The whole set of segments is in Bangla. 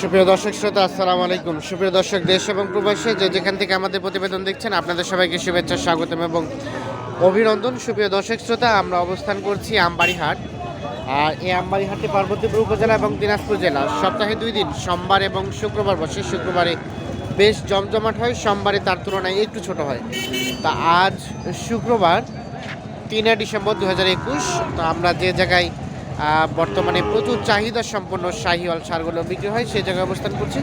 সুপ্রিয় দর্শক শ্রোতা, আসসালামু আলাইকুম। সুপ্রিয় দর্শক, দেশ এবং প্রবাসে যে যেখান থেকে আমাদের প্রতিবেদন দেখছেন, আপনাদের সবাইকে শুভেচ্ছা, স্বাগতম এবং অভিনন্দন। সুপ্রিয় দর্শক শ্রোতা, আমরা অবস্থান করছি আমবাড়ি হাট আর এই আমবাড়ি হাটটি পার্বতীপুর উপজেলা এবং দিনাজপুর জেলা। সপ্তাহে দুই দিন, সোমবার এবং শুক্রবার বসে। শুক্রবারে বেশ জমজমাট হয়, সোমবারে তার তুলনায় একটু ছোট হয়। তা আজ শুক্রবার তিনে ডিসেম্বর দু হাজার একুশ। তো আমরা যে জায়গায় বর্তমানে প্রচুর চাহিদা সম্পন্ন শাহিওয়াল সারগুলো বিক্রি হয় সেই জায়গায় অবস্থান করছি।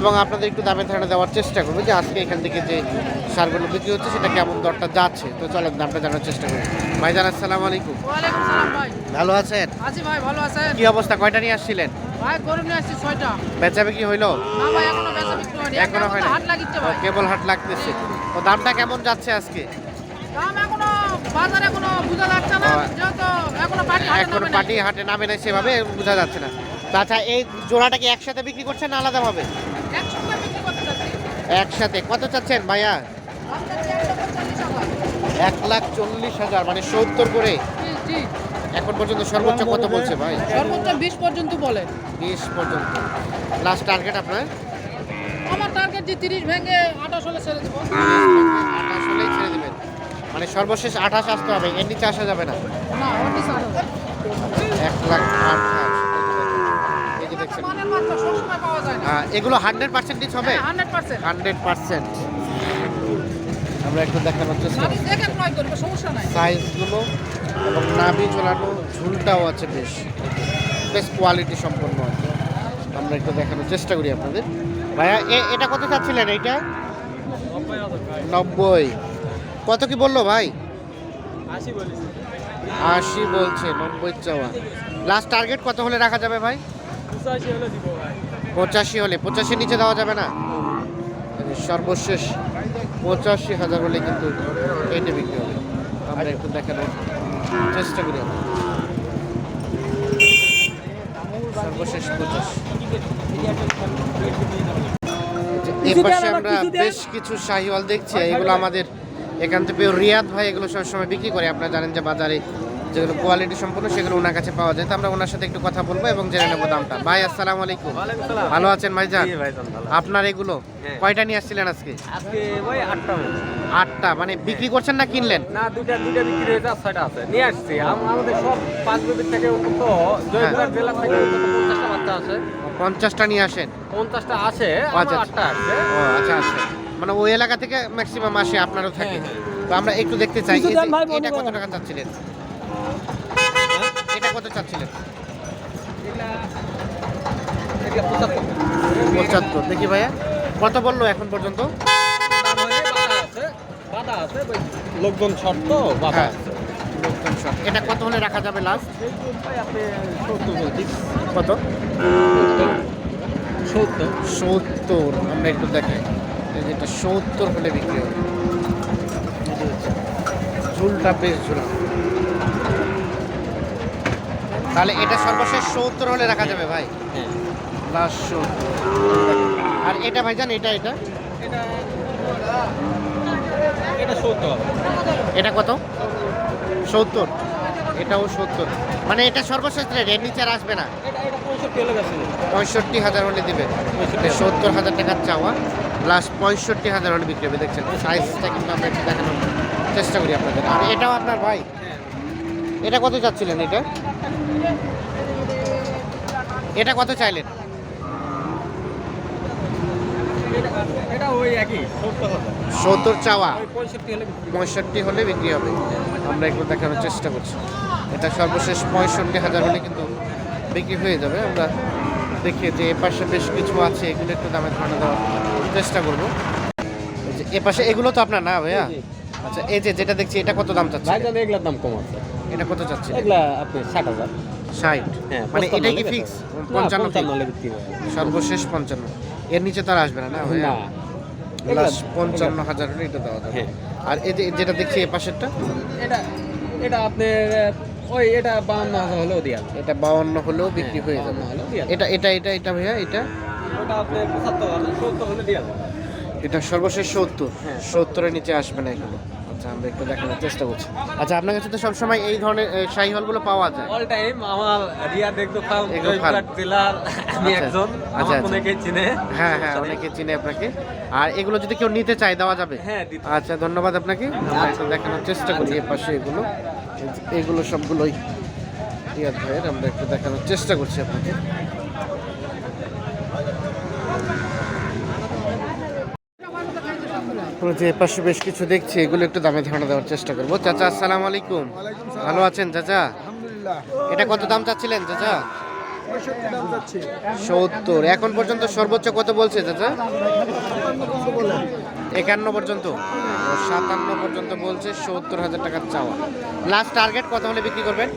এবং আপনাদের একটু দামে ধারণা দেওয়ার চেষ্টা করব যে আজকে এখান থেকে যে সারগুলো বিক্রি হচ্ছে সেটা কেমন দরটা যাচ্ছে। তো চলেন দামটা জানার চেষ্টা করি। ভাইজান আসসালামু আলাইকুম। ভালো আছেন? আছি ভাই ভালো আছেন? কি অবস্থা? কয়টা নিয়ে আসছিলেন? ভাই গরু নিয়ে আসছি ছয়টা। বেচা বিক্রি হইল? না ভাই এখনও বেচা বিক্রি হয়নি। এখনও এখনও হাট লাগিচ্ছে ভাই। কেবল হাট লাগতেছে। তো দামটা কেমন যাচ্ছে আজকে? দাম এখনও বাজারে এখনও বোঝা যাচ্ছে না যেহেতু এখনও পাটি হাটে এখন নামে নাই। পাটি হাটে নামে না সেভাবে বোঝা যাচ্ছে না। তাছাড়া এই জোড়াটা কি একসাথে বিক্রি করছেন না আলাদাভাবে? বিক্রি করতে চাচ্ছি। একসাথে। কত চাচ্ছেন ভাইয়া? পঁয়তাল্লিশ। এক লাখ চল্লিশ হাজার মানে সত্তর করে। জি জি। এখন পর্যন্ত সর্বোচ্চ কত বলছে ভাই? সর্বোচ্চ বিশ পর্যন্ত বলে। বিশ পর্যন্ত। লাস্ট টার্গেট আপনার? আমার টার্গেট যে তিরিশ ভেঙে আঠাশ হলে ছেড়ে দেবো। আঠাশ হলেই ছেড়ে দেবেন। মানে সর্বশেষ আঠাশ আসতে হবে এর নিচে আসা যাবে না। এক লাখ আঠাশ এই যে দেখছেন। মানের মাত্রা সবসময় পাওয়া যায় না। আহ, এগুলো হান্ড্রেড পার্সেন্টেজ হবে? হান্ড্রেড পার্সেন্ট আমরা একটু দেখানোর চেষ্টা সাইজগুলো এবং নাভি ঝোলানো ঝুলটাও আছে বেশ। বেশ কোয়ালিটি সম্পন্ন আছে। আমরা একটু দেখানোর চেষ্টা করি আপনাদের। ভাইয়া এটা কত চাচ্ছিলেন এইটা? নব্বই। কত কি বলল ভাই? আশি বলছে। নব্বই চাওয়া। লাস্ট টার্গেট কত হলে রাখা যাবে ভাই? পঁচাশি হলে পঁচাশি নিচে দেওয়া যাবে না? সর্বশেষ পঁচাশি হাজার হলে কিন্তু এইটা বিক্রি হবে। আমরা একটু দেখানোর চেষ্টা করি। সর্বশেষ পঁচাশি। এ পাশে আমরা বেশ কিছু শাহিওয়াল দেখছি এগুলো আমাদের এখান থেকে রিয়াদ ভাই এগুলো সবসময় বিক্রি করে। আপনারা জানেন যে বাজারে যেগুলো কোয়ালিটি সম্পূর্ণ সেগুলো ওনার কাছে পাওয়া যায়। তো আমরা ওনার সাথে একটু কথা বলব এবং জেনে নেব দামটা। ভাই আসসালামু আলাইকুম। ভালো আছেন ভাইজান? ভালো। আপনার এগুলো হ্যাঁ। কয়টা নিয়ে আসছিলেন আজকে? আটটা মানে বিক্রি করছেন না কিনলেন? না বিক্রি হয়েছে আর ছয়টা আছে। নিয়ে আসছি। আমাদের সব পাঁচ বিবির থেকে অন্তত জয়পুরহাট জেলা থেকে পঞ্চাশটা বাচ্চা আছে। পঞ্চাশটা নিয়ে আসেন? পঞ্চাশটা আছে আচ্ছা, আটটা আছে। আচ্ছা আচ্ছা। মানে ওই এলাকা থেকে ম্যাক্সিমাম আসে আপনারও থাকে। হ্যাঁ, তো আমরা একটু দেখতে চাই এটা কত। টাকা চাচ্ছিলেন? এটা কত চাচ্ছিলেন? পঁচাত্তর। দেখি ভাইয়া কত বলল এখন পর্যন্ত? লোকজন শর্ত হ্যাঁ লোকজন। এটা কত হলে রাখা যাবে লাস্ট কত? সত্তর। সত্তর আমরা একটু দেখাই। এই যেটা সত্তর হলে বিক্রি হবে। ঝুলটা বেশ ঝুলা তাহলে এটা সর্বশেষ সত্তর হলে রাখা যাবে ভাই? হ্যাঁ। লাস্ট সত্তর। আর এটা ভাই জান এটা এটা? এটা সত্তর। এটা কত? সত্তর। এটাও সত্তর। মানে এটা সর্বশেষ রেট এর নিচে আর আসবে না। পঁয়ষট্টি হাজার হলে দিবে। সত্তর হাজার টাকার চাওয়া। প্লাস পঁয়ষট্টি হাজার হলে বিক্রি হবে দেখছেন? সাইজটা কিন্তু আমরা একটু দেখানোর চেষ্টা করি আপনাদের। আর এটাও আপনার ভাই? এটা কত চাচ্ছিলেন এটা? এটা কত চাইলেন? সত্তর চাওয়া? পঁয়ষট্টি হলে বিক্রি হবে। আমরা একটু দেখানোর চেষ্টা করছি। এটা সর্বশেষ পঁয়ষট্টি হাজার হলে কিন্তু বিক্রি হয়ে যাবে। আমরা দেখি যে এ পাশে বেশ কিছু আছে এগুলো একটু দামে ধারণা দেওয়ার চেষ্টা করব। এ পাশে এগুলো তো আপনার না ভাইয়া? আচ্ছা এই যে যেটা দেখছি এটা কত দাম চাচ্ছে? ভাইজান এগুলার দাম কম আছে। এটা কত চাচ্ছে? এগুলা আপনি ষাট হাজার। ষাট? হ্যাঁ মানে এটা কি ফিক্স। পঞ্চান্ন সর্বশেষ পঞ্চান্ন। এর নিচে তো আর আসবে না না ভাইয়া? পঞ্চান্ন হাজার হলে এটা দেওয়া যাবে। হ্যাঁ। আর এই যে যেটা দেখছি এ পাশেরটা? এটা এটা আপনার ওই এটা বাউন্ন হাজার হলেও দেওয়া এটা বাউন্ন হলেও বিক্রি হ্যাঁ, হয়ে যাবে। এটা এটা এটা এটা ভাইয়া এটা? ওটা আপনার পঁচাত্তর হাজার সত্তর হলে দেওয়া যাবে এটা সর্বশেষ সত্তর? হ্যাঁ। সত্তরের নিচে আসবে না এগুলো আচ্ছা আমরা একটু দেখানোর চেষ্টা করছি। আচ্ছা আপনার কাছে তো সবসময় এই ধরনের শাহি হলগুলো পাওয়া যায়। অল টাইম আমার রিয়া দেখতো জেলার আমি আচ্ছা, একজন আচ্ছা, আচ্ছা। অনেকে চিনে। হ্যাঁ হ্যাঁ অনেকে চিনে আপনাকে। আর এগুলো যদি কেউ নিতে চায় দেওয়া যাবে? হ্যাঁ আচ্ছা ধন্যবাদ আপনাকে। আমরা একটু দেখানোর চেষ্টা করি এ পাশে এগুলো। এগুলো সবগুলোই। রিয়াদ ভাইয়ের আমরা একটু দেখানোর চেষ্টা করছি আপনাকে। আমরা যে পাশে বেশ কিছু দেখছি এগুলো একটু দামে ধারণা দেওয়ার চেষ্টা করব। চাচা আসসালামু আলাইকুম। ভালো আছেন চাচা? এটা কত দাম চাচ্ছিলেন চাচা? সত্তর। এখন পর্যন্ত সর্বোচ্চ কত বলছে চাচা? একান্ন পর্যন্ত। সাতান্ন পর্যন্ত বলছে সত্তর হাজার টাকার চাওয়া। লাস্ট টার্গেট কত হলে বিক্রি করবেন?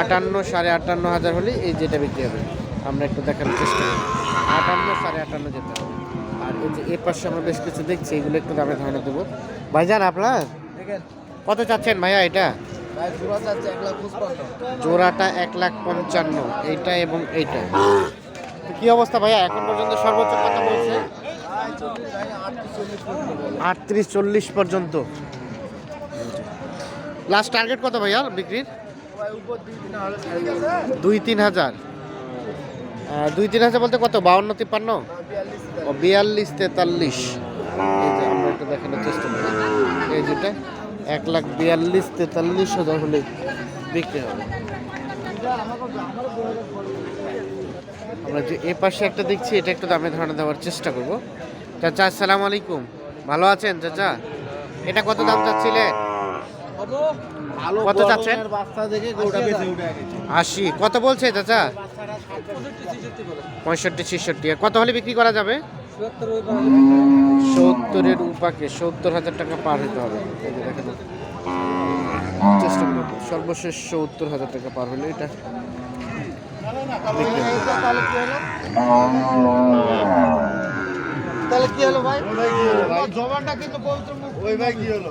আটান্ন সাড়ে আটান্ন হাজার হলে এই যেটা বিক্রি হবে। আমরা একটু দেখানোর চেষ্টা করি। আটান্ন সাড়ে আটান্ন যেতে হবে। আর এই যে এ পাশে আমরা বেশ কিছু দেখছি এগুলো একটু দামে ধারণা দেবো। ভাইজান আপনার? কত চাচ্ছেন ভাইয়া এটা? জোড়াটা এক লাখ পঞ্চান্ন এইটা এবং এইটা। কি অবস্থা ভাইয়া? এখন পর্যন্ত সর্বোচ্চ কত বলছে? আটত্রিশ চল্লিশ পর্যন্ত লাস্ট টার্গেট কত ভাইয়া বিক্রির? দুই তিন হাজার। দুই তিন হাজার বলতে কত? বাউন্ন তিপ্পান্ন? বিয়াল্লিশ ও বিয়াল্লিশ তেতাল্লিশ। এই যে আমরা একটু দেখানোর চেষ্টা করি। এই যেটা এক লাখ বিয়াল্লিশ তেতাল্লিশ হাজার হলে বিক্রি হবে। আমরা যে এ পাশে একটা দেখছি এটা একটু দামে ধারণা দেওয়ার চেষ্টা করব। চাচা আসসালামু আলাইকুম। ভালো আছেন চাচা? এটা কত দাম চাচ্ছিলেন কত চাচ্ছেন? আশি। কত বলছে চাচা? পঁয়ষট্টি, ছেষট্টি। কত হলে বিক্রি করা যাবে? সত্তরের উপাকে সত্তর হাজার টাকা পার হতে হবে। চেষ্টা সর্বশেষ সত্তর হাজার টাকা পার হলে এটা তাহলে কি হলো ভাই কিন্তু কি হলো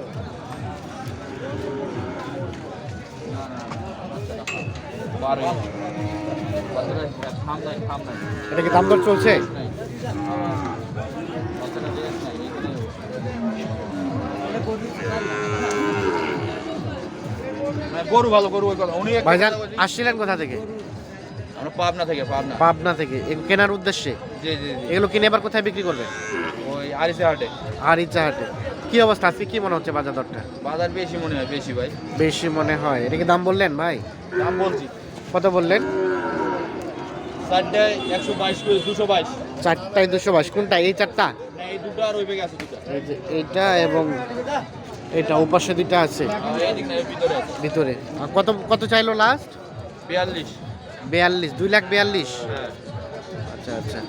এটা কি দাম দর চলছে? গরু ভালো গরু উনি ভাইজান আসছিলেন কোথা থেকে? আমরা পাবনা থেকে পাবনা। পাবনা থেকে। এগুলো কেনার উদ্দেশ্যে? জি এগুলো কিনে এবার কোথায় বিক্রি করবে ওই আরিসে হাটে। আর ইচ্ছাহাটে কি অবস্থা? আজকে কি মনে হচ্ছে বাজার দরটা? বাজার বেশি মনে হয় বেশি ভাই। বেশি মনে হয়। এটা কি দাম বললেন ভাই? দাম বলছি। কত বললেন? চারটায় একশো বাইশ করে দুশো বাইশ। চারটায় দুশো বাইশ। কোনটা? এই চারটা? এই দুটো আর ওই বেগে আছে দুটো। এইটা এবং এটা ওপাশে দুইটা আছে। ভিতরে কত কত চাইলো লাস্ট বিয়াল্লিশ। বিয়াল্লিশ দুই লাখ বিয়াল্লিশ। আচ্ছা আচ্ছা।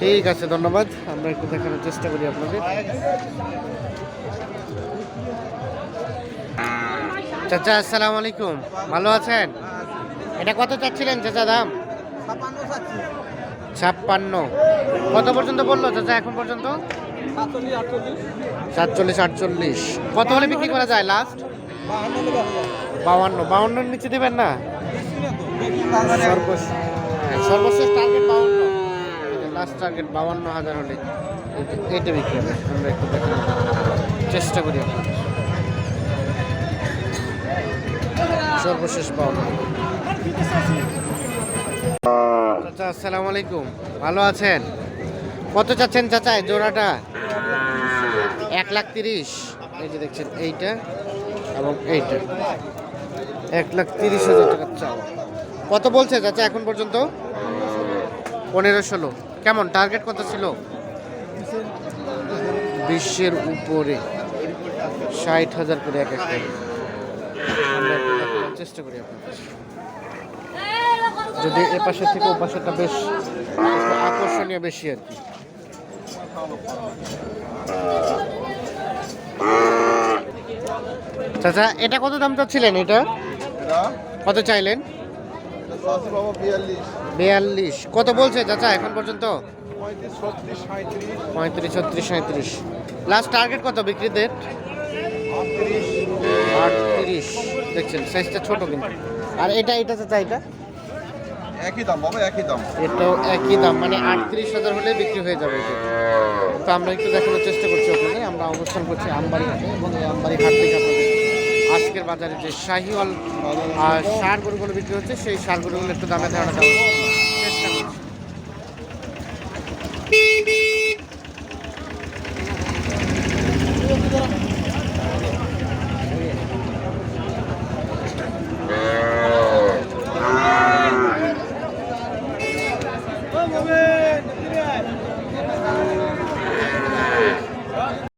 ঠিক আছে ধন্যবাদ। আমরা একটু দেখানোর চেষ্টা করি আপনাদের। চাচা আসসালামু আলাইকুম। ভালো আছেন? এটা কত চাচ্ছিলেন চাচা দাম? ছাপ্পান্ন কত পর্যন্ত বলল চাচা এখন পর্যন্ত? সাতচল্লিশ আটচল্লিশ। কত হলে বিক্রি করা যায় লাস্ট বাউান্ন বাউন্নর নিচে দেবেন না? সর্বশেষ হ্যাঁ, সর্বশেষ টার্গেট বাউন্ন লাস্ট টার্গেট বাউান্ন হাজার হলে এইটা বিক্রি হবে। আমরা একটু দেখার চেষ্টা করি সর্বশেষ বাউন্ন চাচা, আসসালামু আলাইকুম। ভালো আছেন? কত চাচ্ছেন চাচা জোড়াটা? এক লাখ তিরিশ। এই যে দেখছেন, এইটা এবং এইটা। এক লাখ তিরিশ হাজার টাকার চাওয়া। কত বলছে চাচা এখন পর্যন্ত? পনেরো ষোলো। কেমন টার্গেট কত ছিল? বিশ্বের উপরে। ষাট হাজার করে এক একটা। চেষ্টা করি আপনাদের। যদি এ পাশে থেকে ও পাশেটা বেশ আকর্ষণীয় বেশি আর কি। চাচা এটা কত দাম চাচ্ছিলেন এটা? কত চাইলেন? বিয়াল্লিশ। কত বলছে চাচা এখন পর্যন্ত? পঁয়ত্রিশ ছত্রিশ সাঁত্রিশ লাস্ট টার্গেট কত বিক্রির ডেট আটত্রিশ। আটত্রিশ। দেখছেন সাইজটা ছোট কিন্তু। আর এটা এটা চাচা এটা? একই দাম, বাবা, একই দাম এটাও একই দাম মানে আটত্রিশ হাজার হলে বিক্রি হয়ে যাবে। তো আমরা একটু দেখানোর চেষ্টা করছি ওখানে আমরা অবস্থান করছি আমবাড়ি হাটে এবং এই আমবাড়ি হাট থেকে আপনাদের আজকের বাজারে যে শাহিওয়াল সার গরুগুলো বিক্রি হচ্ছে, সেই সার গরুগুলো একটু দামে ধারণা দেওয়ার চেষ্টা করছি